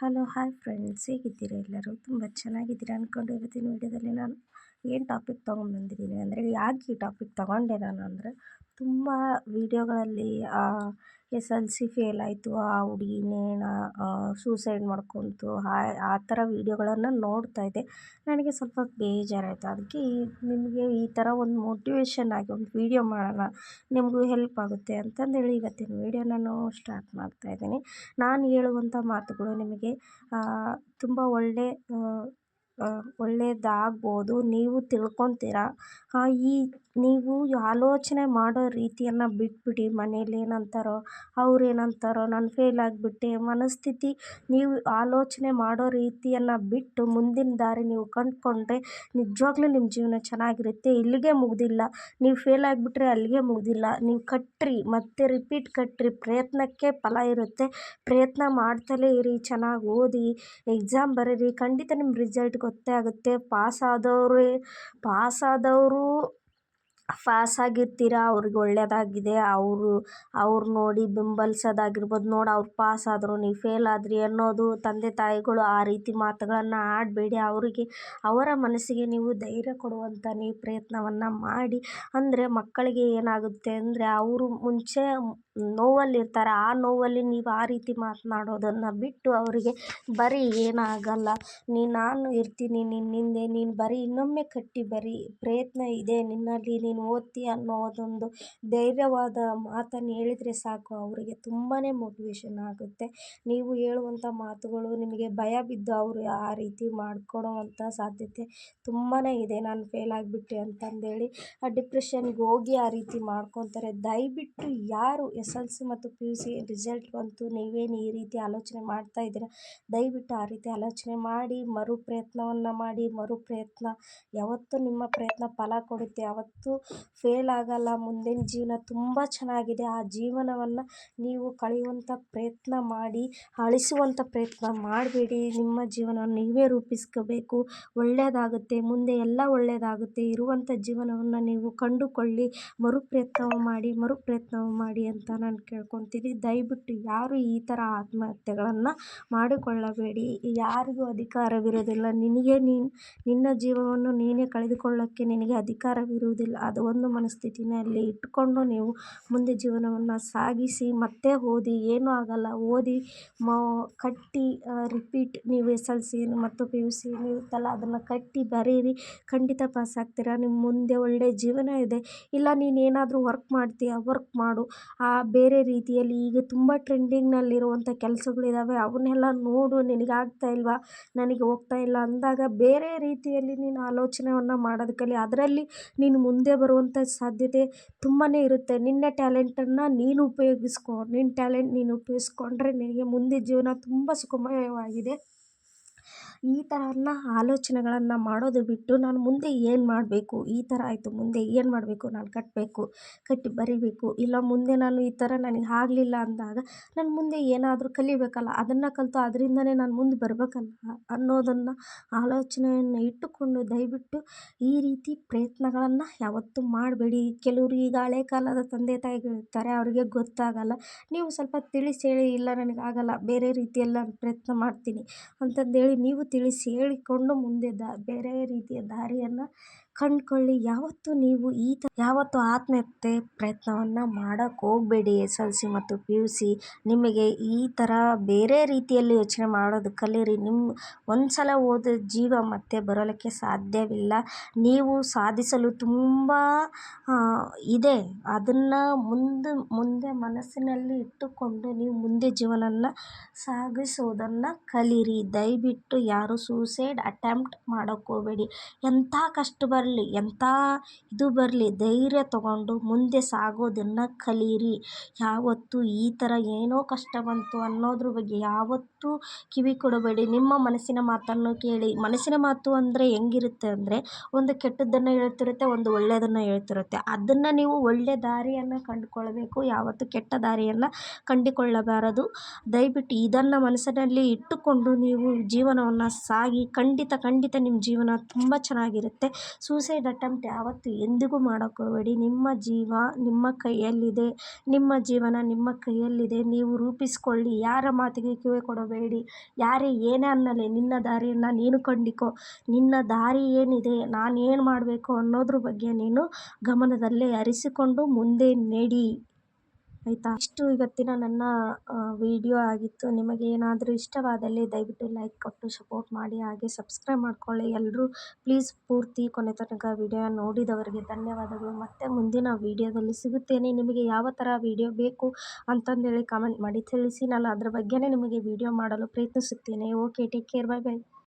Hello hi friends ಹೇಗಿದ್ದೀರಾ ಎಲ್ಲರೂ? ತುಂಬ ಚೆನ್ನಾಗಿದ್ದೀರಾ ಅಂದ್ಕೊಂಡು ವಿಡಿಯೋದಲ್ಲಿ ವೀಡಿಯೋದಲ್ಲಿ ನಾನು. ಏನು ಟಾಪಿಕ್ ತೊಗೊಂಬಂದಿದ್ದೀನಿ ಅಂದರೆ, ಯಾಕೆ ಈ ಟಾಪಿಕ್ ತೊಗೊಂಡೆ ನಾನು ಅಂದರೆ, ತುಂಬ ವೀಡಿಯೋಗಳಲ್ಲಿ ಎಸ್ ಎಲ್ ಸಿ ಫೇಲ್ ಆಯಿತು, ಆ ಹುಡುಗಿ ನೇಣ ಸೂಸೈಡ್ ಮಾಡ್ಕೊತು, ಆ ಥರ ವೀಡಿಯೋಗಳನ್ನು ನೋಡ್ತಾ ಇದ್ದೆ ನನಗೆ ಸ್ವಲ್ಪ ಬೇಜಾರಾಯಿತು. ಅದಕ್ಕೆ ನಿಮಗೆ ಈ ಥರ ಒಂದು ಮೋಟಿವೇಶನ್ ಆಗಿ ಒಂದು ವೀಡಿಯೋ ಮಾಡೋಣ, ನಿಮಗೂ ಹೆಲ್ಪ್ ಆಗುತ್ತೆ ಅಂತಂದೇಳಿ ಇವತ್ತಿನ ವೀಡಿಯೋ ನಾನು ಸ್ಟಾರ್ಟ್ ಮಾಡ್ತಾಯಿದ್ದೀನಿ ನಾನು ಹೇಳುವಂಥ ಮಾತುಗಳು ನಿಮಗೆ ತುಂಬ ಒಳ್ಳೆ ಒಳ್ಳೆಯದಾಗ್ಬೋದು ನೀವು ತಿಳ್ಕೊತೀರ? ಈ ನೀವು ಆಲೋಚನೆ ಮಾಡೋ ರೀತಿಯನ್ನು ಬಿಟ್ಬಿಡಿ. ಮನೇಲಿ ಏನಂತಾರೋ, ಅವ್ರು ಏನಂತಾರೋ, ನಾನು ಫೇಲ್ ಆಗಿಬಿಟ್ಟೆ. ಮನಸ್ಥಿತಿ ನೀವು ಆಲೋಚನೆ ಮಾಡೋ ರೀತಿಯನ್ನು ಬಿಟ್ಟು ಮುಂದಿನ ದಾರಿ ನೀವು ಕಂಡುಕೊಂಡ್ರೆ ನಿಜವಾಗ್ಲೂ ನಿಮ್ಮ ಜೀವನ ಚೆನ್ನಾಗಿರುತ್ತೆ. ಇಲ್ಲಿಗೆ ಮುಗ್ದಿಲ್ಲ. ನೀವು ಫೇಲ್ ಆಗಿಬಿಟ್ರೆ ಅಲ್ಲಿಗೆ ಮುಗ್ದಿಲ್ಲ. ನೀವು ಕಟ್ಟಿರಿ ಮತ್ತೆ ರಿಪೀಟ್ ಕಟ್ಟಿರಿ ಪ್ರಯತ್ನಕ್ಕೆ ಫಲ ಇರುತ್ತೆ. ಪ್ರಯತ್ನ ಮಾಡ್ತಲೇ ಇರಿ, ಚೆನ್ನಾಗಿ ಓದಿ ಎಕ್ಸಾಮ್ ಬರೀರಿ. ಖಂಡಿತ ನಿಮ್ಮ ರಿಸಲ್ಟ್ ಗೊತ್ತೇ ಆಗುತ್ತೆ. ಪಾಸ್ ಆದವ್ರೇ ಪಾಸ್ ಆದವರು ಪಾಸ್ ಆಗಿರ್ತೀರ ಅವ್ರಿಗೆ ಒಳ್ಳೆಯದಾಗಿದೆ ಅವರು, ಅವ್ರು ನೋಡಿ ಬೆಂಬಲಿಸೋದಾಗಿರ್ಬೋದು. ನೋಡಿ ಅವ್ರು ಪಾಸ್ ಆದರು ನೀವು ಫೇಲ್ ಆದ್ರಿ ಅನ್ನೋದು ತಂದೆ ತಾಯಿಗಳು ಆ ರೀತಿ ಮಾತುಗಳನ್ನು ಆಡಬೇಡಿ. ಅವರಿಗೆ, ಅವರ ಮನಸ್ಸಿಗೆ ನೀವು ಧೈರ್ಯ ಕೊಡುವಂಥ ನೀವು ಪ್ರಯತ್ನವನ್ನು ಮಾಡಿ. ಅಂದರೆ ಮಕ್ಕಳಿಗೆ ಏನಾಗುತ್ತೆ ಅಂದರೆ ಅವರು ಮುಂಚೆ ನೋವಲ್ಲಿರ್ತಾರೆ. ಆ ನೋವಲ್ಲಿ ನೀವು ಆ ರೀತಿ ಮಾತನಾಡೋದನ್ನು ಬಿಟ್ಟು ಅವರಿಗೆ ಬರೀ ಏನಾಗಲ್ಲ. ನೀ ನಾನು ಇರ್ತೀನಿ ನಿನ್ನ ಹಿಂದೆ, ನೀನು ಬರೀ ಇನ್ನೊಮ್ಮೆ ಕಟ್ಟಿ ಬರೀ ಪ್ರಯತ್ನ ಇದೆ ನಿನ್ನಲ್ಲಿ, ನೀನು ಓದ್ತೀಯ ಅನ್ನೋದೊಂದು ಧೈರ್ಯವಾದ ಮಾತನ್ನು ಹೇಳಿದರೆ ಸಾಕು, ಅವರಿಗೆ ತುಂಬಾ ಮೋಟಿವೇಶನ್ ಆಗುತ್ತೆ. ನೀವು ಹೇಳುವಂಥ ಮಾತುಗಳು ನಿಮಗೆ ಭಯ ಬಿದ್ದು ಅವರು ಆ ರೀತಿ ಮಾಡ್ಕೊಳ್ಳೋವಂಥ ಸಾಧ್ಯತೆ ತುಂಬಾ ಇದೆ. ನಾನು ಫೇಲ್ ಆಗಿಬಿಟ್ಟೆ ಅಂತಂದೇಳಿ ಆ ಡಿಪ್ರೆಷನ್ಗೆ ಹೋಗಿ ಆ ರೀತಿ ಮಾಡ್ಕೊತಾರೆ. ದಯವಿಟ್ಟು ಯಾರು ಎಸ್ ಎಲ್ ಸಿ ಮತ್ತು ಪಿ ಯು ಸಿ ರಿಸಲ್ಟ್ ಬಂತು, ನೀವೇನು ಈ ರೀತಿ ಆಲೋಚನೆ ಮಾಡ್ತಾ ಇದ್ದೀರ? ದಯವಿಟ್ಟು ಆ ರೀತಿ ಆಲೋಚನೆ ಮಾಡಿ ಮರು ಪ್ರಯತ್ನವನ್ನು ಮಾಡಿ ಮರು ಪ್ರಯತ್ನ ಯಾವತ್ತೂ ನಿಮ್ಮ ಪ್ರಯತ್ನ ಫಲ ಕೊಡುತ್ತೆ. ಯಾವತ್ತೂ ಫೇಲ್ ಆಗಲ್ಲ, ಮುಂದಿನ ಜೀವನ ತುಂಬ ಚೆನ್ನಾಗಿದೆ. ಆ ಜೀವನವನ್ನು ನೀವು ಕಳೆಯುವಂಥ ಪ್ರಯತ್ನ ಮಾಡಿ ಅಳಿಸುವಂಥ ಪ್ರಯತ್ನ ಮಾಡಬೇಡಿ. ನಿಮ್ಮ ಜೀವನವನ್ನು ನೀವೇ ರೂಪಿಸ್ಕೋಬೇಕು. ಒಳ್ಳೆಯದಾಗುತ್ತೆ ಮುಂದೆ ಎಲ್ಲ ಒಳ್ಳೆಯದಾಗುತ್ತೆ ಇರುವಂಥ ಜೀವನವನ್ನು ನೀವು ಕಂಡುಕೊಳ್ಳಿ. ಮರು ಪ್ರಯತ್ನವು ಮಾಡಿ ಮರು ಪ್ರಯತ್ನವು ಮಾಡಿ ಅಂತ ನಾನು ಕೇಳ್ಕೊತೀನಿ. ದಯವಿಟ್ಟು ಯಾರು ಈ ಥರ ಆತ್ಮಹತ್ಯೆಗಳನ್ನು ಮಾಡಿಕೊಳ್ಳಬೇಡಿ. ಯಾರಿಗೂ ಅಧಿಕಾರವಿರೋದಿಲ್ಲ ನಿನಗೆ ನೀನು, ನಿನ್ನ ಜೀವವನ್ನು ನೀನೇ ಕಳೆದುಕೊಳ್ಳೋಕ್ಕೆ ನಿನಗೆ ಅಧಿಕಾರವಿರುವುದಿಲ್ಲ. ಅದು ಒಂದು ಮನಸ್ಥಿತಿನಲ್ಲಿ ಇಟ್ಟುಕೊಂಡು ನೀವು ಮುಂದೆ ಜೀವನವನ್ನು ಸಾಗಿಸಿ ಮತ್ತೆ ಓದಿ, ಏನೂ ಆಗಲ್ಲ, ಓದಿ, ಮ, ಕಟ್ಟಿ ರಿಪೀಟ್ ನೀವು ಎಸ್ ಎಲ್ ಸಿ ಮತ್ತು ಪಿ ಯು ಸಿ ಇರುತ್ತಲ್ಲ ಅದನ್ನು ಕಟ್ಟಿ ಬರೀರಿ, ಖಂಡಿತ ಪಾಸ್ ಆಗ್ತೀರ, ನಿಮ್ಮ ಮುಂದೆ ಒಳ್ಳೆಯ ಜೀವನ ಇದೆ. ಇಲ್ಲ, ನೀನು ಏನಾದರೂ ವರ್ಕ್ ಮಾಡ್ತೀಯ ವರ್ಕ್ ಮಾಡು. ಆ, ಬೇರೆ ರೀತಿಯಲ್ಲಿ ಈಗ ತುಂಬ ಟ್ರೆಂಡಿಂಗ್ನಲ್ಲಿರುವಂಥ ಕೆಲಸಗಳಿದ್ದಾವೆ ಅವನ್ನೆಲ್ಲ ನೋಡು ನಿನಗೆ ಆಗ್ತಾ ಇಲ್ವಾ? ನನಗೆ ಹೋಗ್ತಾ ಇಲ್ಲ ಅಂದಾಗ ಬೇರೆ ರೀತಿಯಲ್ಲಿ ನೀನು ಆಲೋಚನೆಯನ್ನು ಮಾಡೋದು ಕಲಿ ಅದರಲ್ಲಿ ನೀನು ಮುಂದೆ ಬರುವಂಥ ಸಾಧ್ಯತೆ ತುಂಬಾ ಇರುತ್ತೆ. ನಿನ್ನ ಟ್ಯಾಲೆಂಟನ್ನು ನೀನು ಉಪಯೋಗಿಸ್ಕೊ, ನಿನ್ನ ಟ್ಯಾಲೆಂಟ್ ನೀನು ಉಪಯೋಗಿಸ್ಕೊಂಡ್ರೆ ನಿನಗೆ ಮುಂದೆ ಜೀವನ ತುಂಬ ಸುಖಮಯವಾಗಿದೆ. ಈ ಥರನ ಆಲೋಚನೆಗಳನ್ನು ಮಾಡೋದು ಬಿಟ್ಟು ನಾನು ಮುಂದೆ ಏನು ಮಾಡಬೇಕು? ಈ ಥರ ಆಯಿತು, ಮುಂದೆ ಏನು ಮಾಡಬೇಕು? ನಾನು ಕಟ್ಟಬೇಕು ಕಟ್ಟಿ ಬರಿಬೇಕು, ಇಲ್ಲ ಮುಂದೆ ನಾನು ಈ ಥರ ನನಗೆ ಆಗಲಿಲ್ಲ ಅಂದಾಗ ನಾನು ಮುಂದೆ ಏನಾದರೂ ಕಲಿಬೇಕಲ್ಲ, ಅದನ್ನು ಕಲಿತು ಅದರಿಂದನೇ ನಾನು ಮುಂದೆ ಬರಬೇಕಲ್ಲ ಅನ್ನೋದನ್ನು ಆಲೋಚನೆಯನ್ನು ಇಟ್ಟುಕೊಂಡು ದಯವಿಟ್ಟು ಈ ರೀತಿ ಪ್ರಯತ್ನಗಳನ್ನು ಯಾವತ್ತೂ ಮಾಡಬೇಡಿ. ಕೆಲವರು ಈಗ ಹಳೆ ಕಾಲದ ತಂದೆ ತಾಯಿಗಳಿರ್ತಾರೆ ಅವರಿಗೆ ಗೊತ್ತಾಗಲ್ಲ. ನೀವು ಸ್ವಲ್ಪ ತಿಳಿಸಿ ಹೇಳಿ ಇಲ್ಲ ನನಗೆ ಆಗಲ್ಲ, ಬೇರೆ ರೀತಿಯಲ್ಲಿ ನಾನು ಪ್ರಯತ್ನ ಮಾಡ್ತೀನಿ ಅಂತಂದೇಳಿ ನೀವು ತಿಳಿಸಿ ಹೇಳಿಕೊಂಡು ಮುಂದೆ ದಾ ಬೇರೆ ರೀತಿಯ ದಾರಿಯನ್ನು ಕಂಡುಕೊಳ್ಳಿ ಯಾವತ್ತೂ ನೀವು ಈ ಥರ ಯಾವತ್ತೂ ಆತ್ಮಹತ್ಯೆ ಪ್ರಯತ್ನವನ್ನು ಮಾಡೋಕ್ಕೆ ಹೋಗಬೇಡಿ. ಎಸ್ ಎಲ್ ಸಿ ಮತ್ತು ಪಿ ಯು ಸಿ ನಿಮಗೆ ಈ ಥರ ಬೇರೆ ರೀತಿಯಲ್ಲಿ ಯೋಚನೆ ಮಾಡೋದು ಕಲೀರಿ. ನಿಮ್ಮ ಒಂದು ಸಲ ಹೋದ ಜೀವ ಮತ್ತೆ ಬರಲಿಕ್ಕೆ ಸಾಧ್ಯವಿಲ್ಲ. ನೀವು ಸಾಧಿಸಲು ತುಂಬ ಇದೆ. ಅದನ್ನು ಮುಂದೆ ಮುಂದೆ ಮನಸ್ಸಿನಲ್ಲಿ ಇಟ್ಟುಕೊಂಡು ನೀವು ಮುಂದೆ ಜೀವನನ ಸಾಗಿಸೋದನ್ನು ಕಲೀರಿ. ದಯವಿಟ್ಟು ಯಾರು ಸೂಸೈಡ್ ಅಟೆಂಪ್ಟ್ ಮಾಡೋಕ್ಕೆ ಹೋಗಬೇಡಿ. ಎಂಥ ಕಷ್ಟ ಬರಲಿ, ಎಂಥ ಇದು ಬರಲಿ, ಧೈರ್ಯ ತಗೊಂಡು ಮುಂದೆ ಸಾಗೋದನ್ನು ಕಲೀರಿ. ಯಾವತ್ತೂ ಈ ಥರ ಏನೋ ಕಷ್ಟ ಬಂತು ಅನ್ನೋದ್ರ ಬಗ್ಗೆ ಯಾವತ್ತೂ ಕಿವಿ ಕೊಡಬೇಡಿ. ನಿಮ್ಮ ಮನಸ್ಸಿನ ಮಾತನ್ನು ಕೇಳಿ. ಮನಸ್ಸಿನ ಮಾತು ಅಂದರೆ ಹೆಂಗಿರುತ್ತೆ ಅಂದರೆ ಒಂದು ಕೆಟ್ಟದ್ದನ್ನು ಹೇಳ್ತಿರುತ್ತೆ, ಒಂದು ಒಳ್ಳೆಯದನ್ನು ಹೇಳ್ತಿರುತ್ತೆ. ಅದನ್ನು ನೀವು ಒಳ್ಳೆಯ ದಾರಿಯನ್ನು ಕಂಡುಕೊಳ್ಬೇಕು. ಯಾವತ್ತೂ ಕೆಟ್ಟ ದಾರಿಯನ್ನು ಕಂಡುಕೊಳ್ಳಬಾರದು. ದಯವಿಟ್ಟು ಇದನ್ನು ಮನಸ್ಸಿನಲ್ಲಿ ಇಟ್ಟುಕೊಂಡು ನೀವು ಜೀವನವನ್ನು ಸಾಗಿ, ಖಂಡಿತ ಖಂಡಿತ ನಿಮ್ಮ ಜೀವನ ತುಂಬ ಚೆನ್ನಾಗಿರುತ್ತೆ. ಸೂಸೈಡ್ ಅಟೆಂಪ್ಟ್ ಯಾವತ್ತೂ ಎಂದಿಗೂ ಮಾಡೋಕ್ಕೆ ಹೋಗಬೇಡಿ ನಿಮ್ಮ ಜೀವ ನಿಮ್ಮ ಕೈಯಲ್ಲಿದೆ. ನಿಮ್ಮ ಜೀವನ ನಿಮ್ಮ ಕೈಯಲ್ಲಿದೆ. ನೀವು ರೂಪಿಸ್ಕೊಳ್ಳಿ. ಯಾರ ಮಾತಿಗೆ ಕಿವಿ ಕೊಡಬೇಡಿ. ಯಾರೇ ಏನೇ ಅನ್ನಲಿ, ನಿನ್ನ ದಾರಿಯನ್ನು ನೀನು ಕಂಡಿಕೊ. ನಿನ್ನ ದಾರಿ ಏನಿದೆ ನಾನು ಏನು ಮಾಡಬೇಕು ಅನ್ನೋದ್ರ ಬಗ್ಗೆ ನೀನು ಗಮನದಲ್ಲೇ ಅರಿಸಿಕೊಂಡು ಮುಂದೆ ನಡಿ. ಆಯಿತಾ? ಇಷ್ಟು ಇವತ್ತಿನ ನನ್ನ ವಿಡಿಯೋ ಆಗಿತ್ತು. ನಿಮಗೆ ಏನಾದರೂ ಇಷ್ಟವಾದಲ್ಲಿ ದಯವಿಟ್ಟು ಲೈಕ್ ಕೊಟ್ಟು ಸಪೋರ್ಟ್ ಮಾಡಿ, ಹಾಗೆ ಸಬ್ಸ್ಕ್ರೈಬ್ ಮಾಡ್ಕೊಳ್ಳಿ. ಎಲ್ಲರೂ ಪ್ಲೀಸ್ ಪೂರ್ತಿ ಕೊನೆ ತನಕ ವಿಡಿಯೋ ನೋಡಿದವರಿಗೆ ಧನ್ಯವಾದಗಳು. ಮತ್ತೆ ಮುಂದಿನ ವಿಡಿಯೋದಲ್ಲಿ ಸಿಗುತ್ತೇನೆ. ನಿಮಗೆ ಯಾವ ಥರ ವಿಡಿಯೋ ಬೇಕು ಅಂತಂದೇಳಿ ಕಾಮೆಂಟ್ ಮಾಡಿ ತಿಳಿಸಿ. ನಾನು ಅದ್ರ ಬಗ್ಗೆನೇ ನಿಮಗೆ ವಿಡಿಯೋ ಮಾಡಲು ಪ್ರಯತ್ನಿಸುತ್ತೇನೆ. Okay take care bye bye